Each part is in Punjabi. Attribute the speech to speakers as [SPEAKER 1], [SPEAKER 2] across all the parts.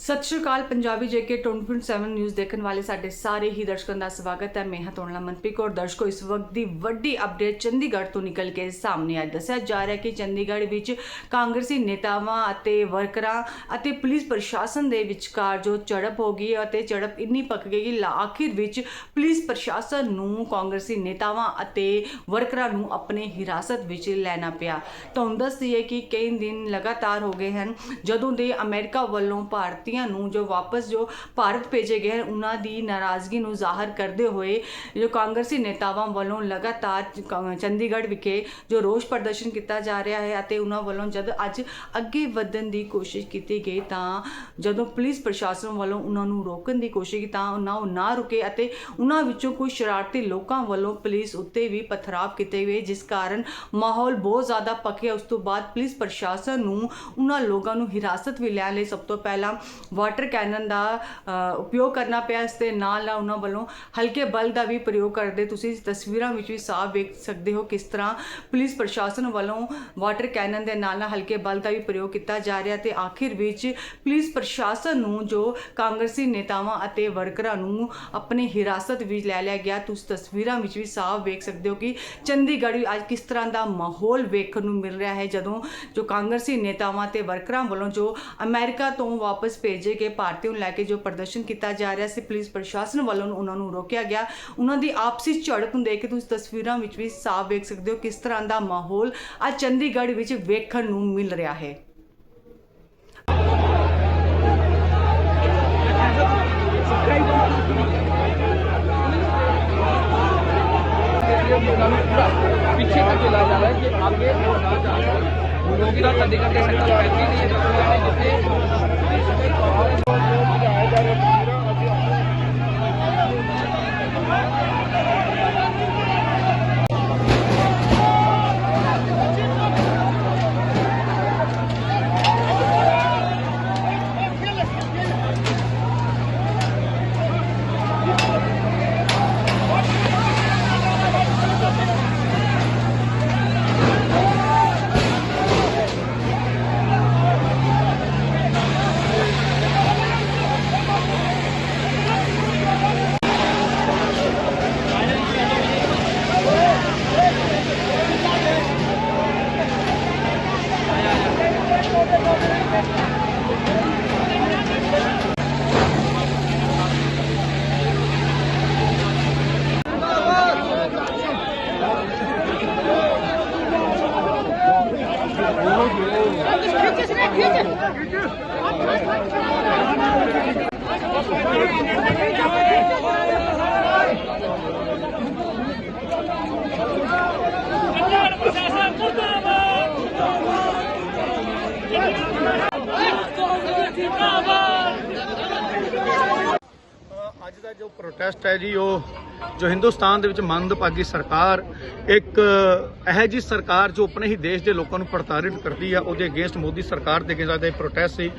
[SPEAKER 1] ਸਤਿ ਸ਼੍ਰੀ ਅਕਾਲ, ਪੰਜਾਬੀ ਜੇਕੇ 24/7 ਨਿਊਜ਼ ਦੇਖਣ ਵਾਲੇ ਸਾਡੇ ਸਾਰੇ ਹੀ ਦਰਸ਼ਕਾਂ ਦਾ ਸਵਾਗਤ ਹੈ। ਮੈਂ ਹਾਂ ਤੋਣਲਾ ਮਨਪ੍ਰੀਤ ਕੌਰ। ਦਰਸ਼ਕੋ, ਇਸ ਵਕਤ ਦੀ ਵੱਡੀ ਅਪਡੇਟ ਚੰਡੀਗੜ੍ਹ ਤੋਂ ਨਿਕਲ ਕੇ ਸਾਹਮਣੇ ਆ ਦੱਸਿਆ ਜਾ ਰਿਹਾ ਹੈ ਕਿ ਚੰਡੀਗੜ੍ਹ ਵਿੱਚ ਕਾਂਗਰਸੀ ਨੇਤਾਵਾਂ ਅਤੇ ਵਰਕਰਾਂ ਅਤੇ ਪੁਲਿਸ ਪ੍ਰਸ਼ਾਸਨ ਦੇ ਵਿਚਕਾਰ ਜੋ ਝੜਪ ਹੋ ਗਈ ਅਤੇ ਝੜਪ ਇੰਨੀ ਪੱਕ ਗਈ ਕਿ ਆਖਿਰ ਵਿੱਚ ਪੁਲਿਸ ਪ੍ਰਸ਼ਾਸਨ ਨੂੰ ਕਾਂਗਰਸੀ ਨੇਤਾਵਾਂ ਅਤੇ ਵਰਕਰਾਂ ਨੂੰ ਆਪਣੇ ਹਿਰਾਸਤ ਵਿੱਚ ਲੈਣਾ ਪਿਆ। ਤੁਹਾਨੂੰ ਦੱਸਦੀ ਹੈ ਕਿ ਕਈ ਦਿਨ ਲਗਾਤਾਰ ਹੋ ਗਏ ਹਨ, ਜਦੋਂ ਦੇ ਅਮਰੀਕਾ ਵੱਲੋਂ ਭਾਰਤੀ ਭਾਰਤੀਆਂ ਨੂੰ ਜੋ ਵਾਪਸ ਜੋ ਭਾਰਤ ਭੇਜੇ ਗਏ ਹਨ, ਉਹਨਾਂ ਦੀ ਨਾਰਾਜ਼ਗੀ ਨੂੰ ਜ਼ਾਹਰ ਕਰਦੇ ਹੋਏ ਜੋ ਕਾਂਗਰਸੀ ਨੇਤਾਵਾਂ ਵੱਲੋਂ ਲਗਾਤਾਰ ਚੰਡੀਗੜ੍ਹ ਵਿਖੇ ਜੋ ਰੋਸ ਪ੍ਰਦਰਸ਼ਨ ਕੀਤਾ ਜਾ ਰਿਹਾ ਹੈ ਅਤੇ ਉਹਨਾਂ ਵੱਲੋਂ ਜਦ ਅੱਜ ਅੱਗੇ ਵਧਣ ਦੀ ਕੋਸ਼ਿਸ਼ ਕੀਤੀ ਗਈ ਤਾਂ ਜਦੋਂ ਪੁਲਿਸ ਪ੍ਰਸ਼ਾਸਨ ਵੱਲੋਂ ਉਹਨਾਂ ਨੂੰ ਰੋਕਣ ਦੀ ਕੋਸ਼ਿਸ਼ ਕੀਤੀ ਤਾਂ ਉਹਨਾਂ ਉਹ ਨਾ ਰੁਕੇ ਅਤੇ ਉਹਨਾਂ ਵਿੱਚੋਂ ਕੁਝ ਸ਼ਰਾਰਤੀ ਲੋਕਾਂ ਵੱਲੋਂ ਪੁਲਿਸ ਉੱਤੇ ਵੀ ਪਥਰਾਵ ਕੀਤੇ ਗਏ, ਜਿਸ ਕਾਰਨ ਮਾਹੌਲ ਬਹੁਤ ਜ਼ਿਆਦਾ ਪੱਕਿਆ। ਉਸ ਤੋਂ ਬਾਅਦ ਪੁਲਿਸ ਪ੍ਰਸ਼ਾਸਨ ਨੂੰ ਉਹਨਾਂ ਲੋਕਾਂ ਨੂੰ ਹਿਰਾਸਤ ਵੀ ਲੈਣ ਲਈ। ਸਭ ਤੋਂ ਪਹਿਲਾਂ ਵਾਟਰ ਕੈਨਨ ਦਾ ਉਪਯੋਗ ਕਰਨਾ ਪਿਆ ਇਸ ਦੇ ਨਾਲ ਨਾਲ ਉਹਨਾਂ ਵੱਲੋਂ ਹਲਕੇ ਬਲ ਦਾ ਵੀ ਪ੍ਰਯੋਗ ਕਰਦੇ ਤੁਸੀਂ ਤਸਵੀਰਾਂ ਵਿੱਚ ਵੀ ਸਾਫ਼ ਵੇਖ ਸਕਦੇ ਹੋ ਕਿਸ ਤਰ੍ਹਾਂ ਪੁਲਿਸ ਪ੍ਰਸ਼ਾਸਨ ਵੱਲੋਂ ਵਾਟਰ ਕੈਨਨ ਦੇ ਨਾਲ ਨਾਲ ਹਲਕੇ ਬਲ ਦਾ ਵੀ ਪ੍ਰਯੋਗ ਕੀਤਾ ਜਾ ਰਿਹਾ ਤੇ ਆਖਿਰ ਵਿੱਚ ਪੁਲਿਸ ਪ੍ਰਸ਼ਾਸਨ ਨੂੰ ਜੋ ਕਾਂਗਰਸੀ ਨੇਤਾਵਾਂ ਅਤੇ ਵਰਕਰਾਂ ਨੂੰ ਆਪਣੇ ਹਿਰਾਸਤ ਵਿੱਚ ਲੈ ਲਿਆ ਗਿਆ, ਤੁਸੀਂ ਤਸਵੀਰਾਂ ਵਿੱਚ ਵੀ ਸਾਫ਼ ਵੇਖ ਸਕਦੇ ਹੋ ਕਿ ਚੰਡੀਗੜ੍ਹ ਵਿੱਚ ਅੱਜ ਕਿਸ ਤਰ੍ਹਾਂ ਦਾ ਮਾਹੌਲ ਵੇਖਣ ਨੂੰ ਮਿਲ ਰਿਹਾ ਹੈ, ਜਦੋਂ ਜੋ ਕਾਂਗਰਸੀ ਨੇਤਾਵਾਂ ਤੇ ਵਰਕਰਾਂ ਵੱਲੋਂ ਜੋ ਅਮਰੀਕਾ ਤੋਂ ਵਾਪਸ ਭੇਜੇ ਗਏ ਭਾਰਤੀਆਂ ਨੂੰ ਲੈ ਕੇ ਜੋ ਪ੍ਰਦਰਸ਼ਨ ਕੀਤਾ ਜਾ ਰਿਹਾ ਸੀ ਪੁਲਿਸ ਪ੍ਰਸ਼ਾਸਨ ਵੱਲੋਂ ਉਹਨਾਂ ਨੂੰ ਰੋਕਿਆ ਗਿਆ ਉਹਨਾਂ ਦੀ ਆਪਸੀ ਝੜਪ ਨੂੰ ਦੇਖ ਕੇ ਤੁਸੀਂ ਤਸਵੀਰਾਂ ਵਿੱਚ ਵੀ ਸਾਫ਼ ਵੇਖ ਸਕਦੇ ਹੋ ਕਿਸ ਤਰ੍ਹਾਂ ਦਾ ਮਾਹੌਲ ਅੱਜ ਚੰਡੀਗੜ੍ਹ ਵਿੱਚ ਵੇਖਣ ਨੂੰ ਮਿਲ ਰਿਹਾ ਹੈ
[SPEAKER 2] पीछे तक चला जा रहा है कि आगे वो ना जा क्योंकि ना चंडीगढ़ के सेक्टर पैंतीस नहीं है जितने
[SPEAKER 3] Thank you. ਅੱਜ ਦਾ ਜੋ ਪ੍ਰੋਟੈਸਟ ਹੈ ਜੀ ਉਹ ਜੋ ਹਿੰਦੁਸਤਾਨ ਦੇ ਵਿੱਚ ਮੰਦਭਾਗੀ ਸਰਕਾਰ ਇੱਕ ਇਹੋ ਜੀ ਸਰਕਾਰ ਜੋ ਆਪਣੇ ਹੀ ਦੇਸ਼ ਦੇ ਲੋਕਾਂ ਨੂੰ ਪ੍ਰਤਾੜਿਤ ਕਰਦੀ ਆ, ਉਹਦੇ ਅਗੇਂਸਟ ਮੋਦੀ ਸਰਕਾਰ ਦੇ ਅਗੇਂਸਟ ਇਹ ਪ੍ਰੋਟੈਸਟ ਸੀ।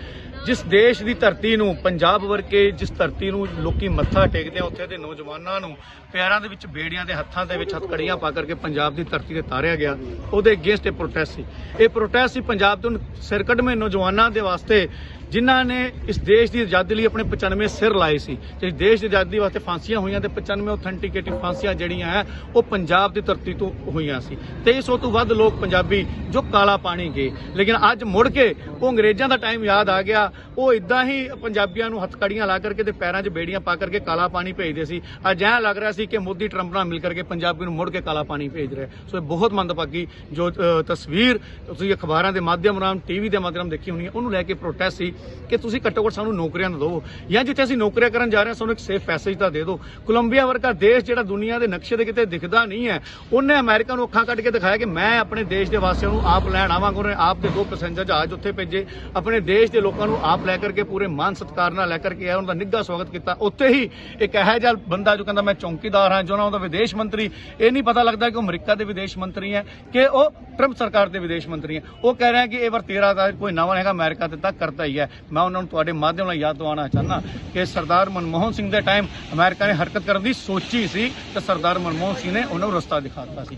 [SPEAKER 3] ਜਿਸ ਦੇਸ਼ ਦੀ ਧਰਤੀ ਨੂੰ, ਪੰਜਾਬ ਵਰਗੇ ਜਿਸ ਧਰਤੀ ਨੂੰ ਲੋਕੀ ਮੱਥਾ ਟੇਕਦੇ ਆ, ਉੱਥੇ ਦੇ ਨੌਜਵਾਨਾਂ ਨੂੰ ਪੈਰਾਂ ਦੇ ਵਿੱਚ ਬੇੜੀਆਂ ਦੇ ਹੱਥਾਂ ਦੇ ਵਿੱਚ ਹਥਕੜੀਆਂ ਪਾ ਕਰਕੇ ਪੰਜਾਬ ਦੀ ਧਰਤੀ ਤੇ ਤਾਰਿਆ ਗਿਆ, ਉਹਦੇ ਅਗੇਂਸਟ ਇਹ ਪ੍ਰੋਟੈਸਟ ਸੀ। ਇਹ ਪ੍ਰੋਟੈਸਟ ਸੀ ਪੰਜਾਬ ਤੋਂ ਸਿਰਕੜਵੇਂ ਨੌਜਵਾਨਾਂ ਦੇ ਵਾਸਤੇ, ਜਿਨ੍ਹਾਂ ਨੇ ਇਸ ਦੇਸ਼ ਦੀ ਆਜ਼ਾਦੀ ਲਈ ਆਪਣੇ 95 ਸਿਰ ਲਾਏ ਸੀ। ਤੇ ਦੇਸ਼ ਦੀ ਆਜ਼ਾਦੀ ਵਾਸਤੇ ਫਾਂਸੀਆਂ ਹੋਈਆਂ ਤੇ 95 ਆਥੈਂਟਿਕੇਟਿਵ ਫਾਂਸੀਆਂ ਜਿਹੜੀਆਂ ਹੈ, ਉਹ ਪੰਜਾਬ ਦੀ ਧਰਤੀ ਤੋਂ ਹੋਈਆਂ ਸੀ। 2300 ਤੋਂ ਵੱਧ ਲੋਕ ਪੰਜਾਬੀ ਜੋ ਕਾਲਾ ਪਾਣੀ ਗਏ। ਲੇਕਿਨ ਅੱਜ ਮੁੜ ਕੇ ਉਹ ਅੰਗਰੇਜ਼ਾਂ ਦਾ ਟਾਈਮ ਯਾਦ ਆ ਗਿਆ। ਉਹ ਇਦਾਂ ਹੀ ਪੰਜਾਬੀਆਂ ਨੂੰ ਹੱਥਕੜੀਆਂ ਲਾ ਕਰਕੇ ਤੇ ਪੈਰਾਂ 'ਚ ਬੇੜੀਆਂ ਪਾ ਕਰਕੇ ਕਾਲਾ ਪਾਣੀ ਭੇਜਦੇ ਸੀ। ਅੱਜ ਐਂ ਲੱਗ ਰਿਹਾ ਸੀ ਕਿ ਮੋਦੀ, ਟਰੰਪ ਨਾਲ ਮਿਲ ਕਰਕੇ ਪੰਜਾਬੀ ਨੂੰ ਮੁੜ ਕੇ ਕਾਲਾ ਪਾਣੀ ਭੇਜ ਰਿਹਾ ਸੋ ਇਹ ਬਹੁਤ ਮੰਦਭਾਗੀ ਜੋ ਤਸਵੀਰ ਤੁਸੀਂ ਅਖਬਾਰਾਂ ਦੇ ਮਾਧਿਅਮ ਰਾਹੀਂ ਟੀਵੀ ਦੇ ਮਾਧਿਅਮ ਦੇਖੀ ਹੋਣੀ ਹੈ। ਉਹਨੂੰ ਲੈ ਕੇ ਪ੍ਰੋਟੈਸਟ ਸੀ ਕਿ ਤੁਸੀਂ ਘੱਟੋ ਘੱਟ ਸਾਨੂੰ ਨੌਕਰੀਆਂ ਤਾਂ ਦਿਓ। ਜਾਂ ਜਿੱਥੇ ਅਸੀਂ ਨੌਕਰੀਆਂ ਕਰਨ ਜਾ ਰਹੇ ਹਾਂ, ਸਾਨੂੰ ਇੱਕ ਸੇਫ ਪੈਸੇਜ ਤਾਂ ਦੇ ਦਿਓ। ਕੋਲੰਬੀਆ ਵਰਗਾ ਦੇਸ਼ ਜਿਹੜਾ ਦੁਨੀਆ ਦੇ ਨਕਸ਼ੇ ਦੇ ਕਿਤੇ ਦਿਖਦਾ ਨਹੀਂ ਹੈ, ਉਹਨੇ ਅਮਰੀਕਾ ਨੂੰ ਅੱਖਾਂ ਕੱਢ ਕੇ ਦਿਖਾਇਆ ਕਿ ਮੈਂ ਆਪਣੇ ਦੇਸ਼ ਦੇ ਵਾਸੀਆਂ ਨੂੰ ਆਪ ਲੈਣ ਆਵਾਂਗਾ, ਉਹਨੇ ਆਪ ਦੇ ਦੋ ਪੈਸੇਂਜਰ ਜਹਾਜ਼ ਉੱਥੇ ਭੇਜੇ, ਆਪਣੇ ਦੇਸ਼ ਦੇ ਲੋਕਾਂ ਨੂੰ ਆਪ ਲੈ ਕਰਕੇ ਪੂਰੇ ਮਾਨ ਸਤਿਕਾਰ ਨਾਲ ਲੈ ਕਰਕੇ ਆਇਆ ਉਹਨਾਂ ਦਾ ਨਿੱਘਾ ਸਵਾਗਤ ਕੀਤਾ। ਉੱਥੇ ਹੀ ਇੱਕ ਇਹੋ ਜਿਹਾ ਬੰਦਾ ਜੋ ਕਹਿੰਦਾ, ਮੈਂ ਚੌਂਕੀਦਾਰ ਹਾਂ, ਜੋ ਨਾ ਉਹਦਾ ਵਿਦੇਸ਼ ਮੰਤਰੀ। ਇਹ ਨਹੀਂ ਪਤਾ ਲੱਗਦਾ ਕਿ ਉਹ ਅਮਰੀਕਾ ਦੇ ਵਿਦੇਸ਼ ਮੰਤਰੀ ਹੈ ਕਿ ਉਹ ਟਰੰਪ ਸਰਕਾਰ ਦੇ ਵਿਦੇਸ਼ ਮੰਤਰੀ ਹੈ। ਉਹ ਕਹਿ ਰਿਹਾ ਕਿ ਇਹ ਵਾਰ ਤੇਰਾ ਦਾ ਕੋਈ ਨਵਾਂ ਹੈਗਾ, ਅਮਰੀਕਾ ਤੇ ਤੱਕ ਕਰਦਾ ਹੀ ਹੈ। ਮੈਂ ਉਹਨਾਂ ਨੂੰ ਤੁਹਾਡੇ ਮਾਧਿਅਮ ਨਾਲ ਯਾਦ ਦਿਵਾਉਣਾ ਚਾਹੁੰਦਾ ਕਿ ਸਰਦਾਰ ਮਨਮੋਹਨ ਸਿੰਘ ਦੇ ਟਾਈਮ ਅਮਰੀਕਾ ਨੇ ਹਰਕਤ ਕਰਨ ਦੀ ਸੋਚ ਸੀ ਤੇ ਸਰਦਾਰ ਮਨਮੋਹਨ ਸਿੰਘ ਨੇ ਉਹਨਾਂ ਨੂੰ ਰਸਤਾ ਦਿਖਾਤਾ ਸੀ।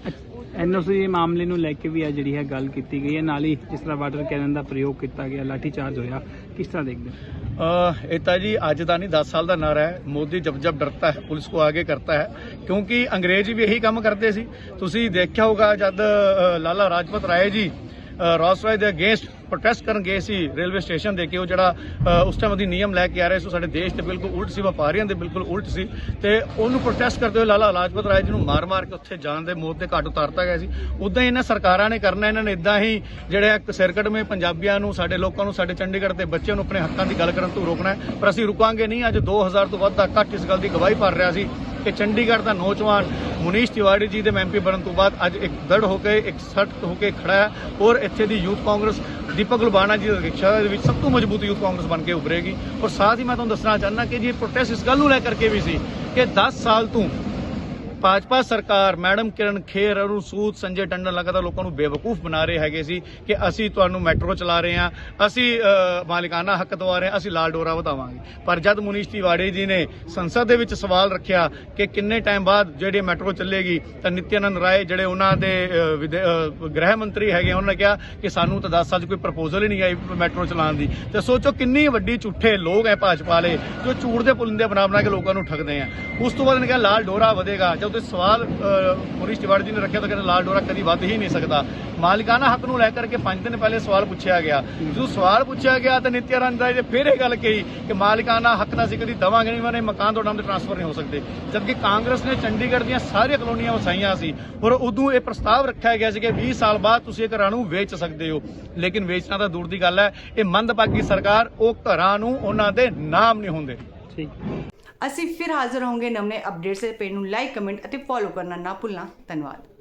[SPEAKER 4] ਐਨਓਸੀ ਮਾਮਲੇ ਨੂੰ ਲੈ ਕੇ ਵੀ ਆ ਜਿਹੜੀ ਹੈ ਗੱਲ ਕੀਤੀ ਗਈ ਹੈ। ਨਾਲ ਹੀ ਜਿਸ ਤਰ੍ਹਾਂ ਵਾਟਰ ਕੈਨਨ ਦਾ ਪ੍ਰਯੋਗ ਕੀਤਾ ਗਿਆ ਲਾਠੀ ਚਾਰਜ ਹੋਇਆ
[SPEAKER 2] ਕਿਸ ਤਰ੍ਹਾਂ ਦੇਖਦੇ
[SPEAKER 3] ਇਹ ਤਾਂ ਜੀ ਅੱਜ ਦਾ ਨਹੀਂ 10 ਸਾਲ ਦਾ ਨਾਰਾ ਹੈ। ਮੋਦੀ ਜਬ ਜਬ ਡਰਤਾ ਹੈ ਪੁਲਿਸ ਕੋ ਆਗੇ ਕਰਤਾ ਹੈ। ਕਿਉਂਕਿ ਅੰਗਰੇਜ਼ ਵੀ ਇਹੀ ਕੰਮ ਕਰਦੇ ਸੀ। ਤੁਸੀਂ ਦੇਖਿਆ ਹੋਗਾ ਜਦ ਲਾਲਾ ਰਾਜਪਤ ਰਾਏ ਜੀ ਰੌਸ ਰਾਏ ਦੇ ਅਗੇਂਸਟ ਪ੍ਰੋਟੈਸਟ ਕਰਨ ਗਏ ਸੀ ਰੇਲਵੇ ਸਟੇਸ਼ਨ ਦੇ ਕੇ ਉਹ ਜਿਹੜਾ ਉਸ ਟਾਈਮ ਉਹਦੀ ਨਿਯਮ ਲੈ ਕੇ ਆ ਰਹੇ ਸੀ, ਉਹ ਸਾਡੇ ਦੇਸ਼ ਦੇ ਬਿਲਕੁਲ ਉਲਟ ਸੀ, ਵਪਾਰੀਆਂ ਦੇ ਬਿਲਕੁਲ ਉਲਟ ਸੀ ਤੇ ਉਹਨੂੰ ਪ੍ਰੋਟੈਸਟ ਕਰਦੇ ਹੋਏ ਲਾਲਾ ਲਾਜਪਤ ਰਾਏ ਜੀ ਨੂੰ ਮਾਰ-ਮਾਰ ਕੇ ਉੱਥੇ ਜਾਣ ਦੇ ਮੌਤ ਦੇ ਘਾਟ ਉਤਾਰਤਾ ਗਿਆ ਸੀ। ਉਦਾਂ ਹੀ ਇਹਨਾਂ ਸਰਕਾਰਾਂ ਨੇ ਕਰਨਾ, ਇਹਨਾਂ ਨੇ ਇਦਾਂ ਹੀ ਜਿਹੜੇ ਆ ਸਿਰਕਟਵੇਂ ਪੰਜਾਬੀਆਂ ਨੂੰ, ਸਾਡੇ ਲੋਕਾਂ ਨੂੰ, ਸਾਡੇ ਚੰਡੀਗੜ੍ਹ ਦੇ ਬੱਚਿਆਂ ਨੂੰ ਆਪਣੇ ਹੱਕਾਂ ਦੀ ਗੱਲ ਕਰਨ ਤੋਂ ਰੋਕਣਾ ਪਰ ਅਸੀਂ ਰੁਕਾਂਗੇ ਨਹੀਂ, ਅੱਜ 2000 ਤੋਂ ਵੱਧ ਦਾ ਇਕੱਠ ਇਸ ਗੱਲ ਦੀ ਗਵਾਹੀ ਭਰ ਰਿਹਾ ਸੀ ਕਿ ਚੰਡੀਗੜ੍ਹ ਦਾ ਨੌਜਵਾਨ ਮੁਨੀਸ਼ ਤਿਵਾੜੀ ਜੀ ਦੇ ਐਮਪੀ ਬਣਨ ਤੋਂ ਬਾਅਦ ਅੱਜ ਇੱਕ ਦੜ ਹੋ ਕੇ, ਇੱਕ ਸਖਤ ਹੋ ਕੇ ਖੜਾ ਹੈ ਔਰ ਇੱਥੇ ਦੀ ਯੂਥ ਕਾਂਗਰਸ ਦੀਪਕ ਲੁਬਾਣਾ ਜੀ ਦੀ ਰਿਕਸ਼ਾ ਦੇ ਵਿੱਚ ਸਭ ਤੋਂ ਮਜ਼ਬੂਤ ਯੂਥ ਕਾਂਗਰਸ ਬਣ ਕੇ ਉਭਰੇਗੀ ਔਰ ਸਾਥ ਹੀ ਮੈਂ ਤੁਹਾਨੂੰ ਦੱਸਣਾ ਚਾਹੁੰਦਾ ਕਿ ਜੀ ਇਹ ਪ੍ਰੋਟੈਸਟ ਇਸ ਗੱਲ ਨੂੰ ਲੈ ਕਰਕੇ ਵੀ ਸੀ ਕਿ 10 ਸਾਲ ਤੋਂ ਭਾਜਪਾ ਸਰਕਾਰ ਮੈਡਮ ਕਿਰਨ ਖੇਰ ਅਰੂ ਸੂਦ ਸੰਜੇ ਟੰਡਨ ਲਗਾਤਾਰ ਲੋਕਾਂ ਨੂੰ ਬੇਵਕੂਫ ਬਣਾ ਰਹੇ ਹੈਗੇ ਸੀ ਕਿ ਅਸੀਂ ਤੁਹਾਨੂੰ ਮੈਟਰੋ ਚਲਾ ਰਹੇ ਹਾਂ ਅਸੀਂ ਅ, ਹੱਕ ਦਵਾ ਰਹੇ ਹਾਂ ਅਸੀਂ ਲਾਲ ਡੋਰਾ ਵਧਾਵਾਂਗੇ। ਪਰ ਜਦ ਮੁਨੀਸ਼ ਤਿਵਾੜੀ ਜੀ ਨੇ ਸੰਸਦ ਦੇ ਵਿੱਚ ਸਵਾਲ ਰੱਖਿਆ ਕਿ ਕਿੰਨੇ ਟਾਈਮ ਬਾਅਦ ਜਿਹੜੀ ਮੈਟਰੋ ਚੱਲੇਗੀ ਤਾਂ ਨਿਤਿਆਨੰਦ ਰਾਏ ਜਿਹੜੇ ਉਹਨਾਂ ਦੇ ਵਿਦੇ- ਗ੍ਰਹਿ ਮੰਤਰੀ ਹੈਗੇ ਉਹਨਾਂ ਨੇ ਕਿਹਾ ਕਿ ਸਾਨੂੰ ਤਾਂ 10 ਸਾਲ 'ਚ ਕੋਈ ਪ੍ਰਪੋਜ਼ਲ ਹੀ ਨਹੀਂ ਆਈ ਮੈਟਰੋ ਚਲਾਉਣ ਦੀ। ਤੇ ਸੋਚੋ ਕਿੰਨੀ ਵੱਡੀ ਝੂਠੇ ਲੋਕ ਹੈ ਭਾਜਪਾ ਵਾਲੇ ਜੋ ਝੂਠ ਦੇ ਪੁਲਿੰਦੇ ਬਣਾ ਬਣਾ ਕੇ ਲੋਕਾਂ ਨੂੰ ਠੱਗਦੇ ਆ। ਉਸ ਤੋਂ ਬਾਅਦ ਨੇ ਕਿਹਾ ਲਾਲ ਡੋਰਾ ਵਧੇਗਾ ਜਦ ਉਹ ਸਵਾਲ ਅ, ਤਿਵਾੜੀ ਜੀ ਨੇ ਰੱਖਿਆ ਤਾਂ ਕਹਿੰਦੇ ਲਾਲ ਡੋਰਾ ਕਦੀ ਵੱਧ ਹੀ ਨਹੀਂ ਸਕਦਾ। ਮਾਲਿਕਾਨਾ ਹੱਕ ਨੂੰ ਲੈ ਕਰਕੇ 5 ਦਿਨ ਪਹਿਲੇ ਸਵਾਲ ਪੁੱਛਿਆ ਗਿਆ। ਜਦੋਂ ਸਵਾਲ ਪੁੱਛਿਆ ਗਿਆ ਤਾਂ ਨਿਤਿਆਨੰਦ ਰਾਏ ਨੇ ਫਿਰ ਇਹ ਗੱਲ ਕਹੀ ਕਿ ਮਾਲਿਕਾਨਾ ਹੱਕ ਤਾਂ ਅਸੀਂ ਕਦੀ ਦਵਾਂਗੇ ਨਹੀਂ ਮਾਨੇ ਮਕਾਨ ਤੋਂ ਨਾਮ ਤੇ ਟ੍ਰਾਂਸਫਰ ਨਹੀਂ ਹੋ ਸਕਦੇ। ਜਦਕਿ ਕਾਂਗਰਸ ਨੇ ਚੰਡੀਗੜ੍ਹ ਦੀਆਂ ਸਾਰੀਆਂ ਕਲੋਨੀਆਂ ਵਸਾਈਆਂ ਸੀ ਔਰ ਉਦੋਂ ਇਹ ਪ੍ਰਸਤਾਵ ਰੱਖਿਆ ਗਿਆ ਸੀ ਕਿ 20 ਸਾਲ ਬਾਅਦ ਤੁਸੀਂ ਇਹ ਘਰਾਂ ਨੂੰ ਵੇਚ ਸਕਦੇ ਹੋ। ਲੇਕਿਨ ਵੇਚਣਾ ਤਾਂ ਦੂਰ ਦੀ ਗੱਲ ਹੈ ਇਹ ਮੰਦਭਾਗੀ ਸਰਕਾਰ ਉਹ ਘਰਾਂ ਨੂੰ ਉਹਨਾਂ ਦੇ ਨਾਮ ਨਹੀਂ ਹੁੰਦੇ।
[SPEAKER 2] ਠੀਕ।
[SPEAKER 1] ਅਸੀਂ ਫਿਰ ਹਾਜ਼ਰ ਹੋਵਾਂਗੇ ਨਵੇਂ ਅਪਡੇਟਸ ਦੇ ਪੇਜ ਨੂੰ ਲਾਈਕ ਕਮੈਂਟ ਅਤੇ ਫੋਲੋ ਕਰਨਾ ਨਾ ਭੁੱਲਣਾ। ਧੰਨਵਾਦ।